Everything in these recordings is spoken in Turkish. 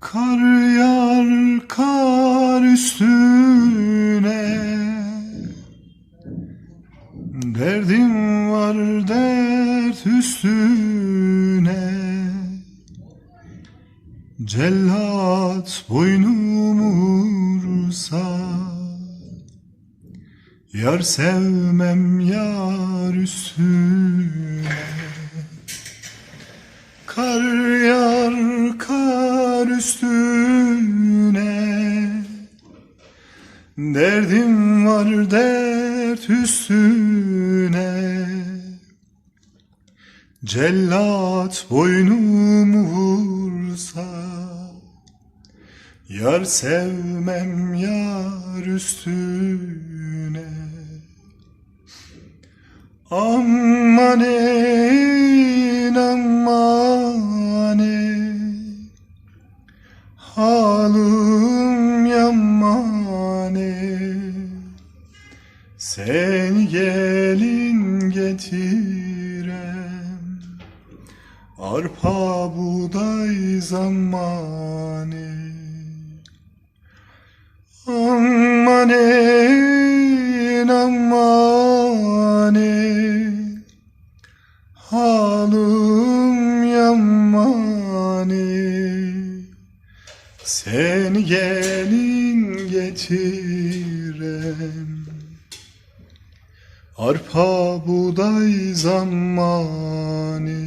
Kar yağar kar üstüne. Derdim var dert üstüne. Cellat boynumu Yar sevmem yar üstüne. Kar yar Derdim var dert üstüne. Cellat boynumu vursa Yar sevmem yar üstüne. Amanin getirem Arpa buğday zamanı Amanin amanin Halım yamani Sen gelin getirem Arpa buğday zamanı.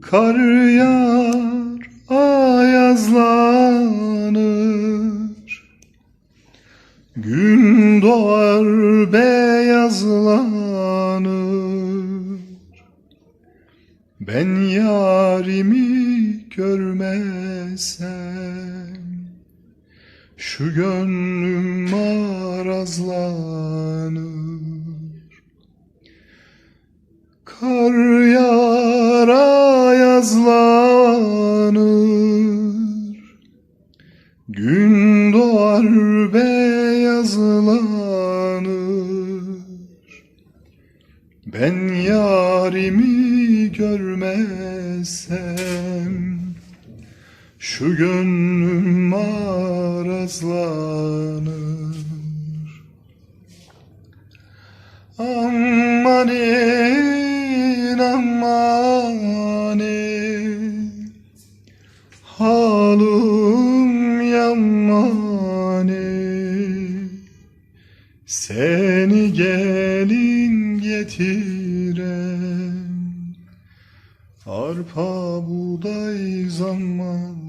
Kar yağar ayazlanır. Gün doğar beyazlanır. Ben yarimi görmesem Şu gönlüm marazlanır. Kar yağar ayazlanır Gün doğar beyazlanır. Ben yarimi görmezsem Şu gönlüm marazlanır Amanin amanin Halım yamane Seni gelin getirem Arpa buğday zamanı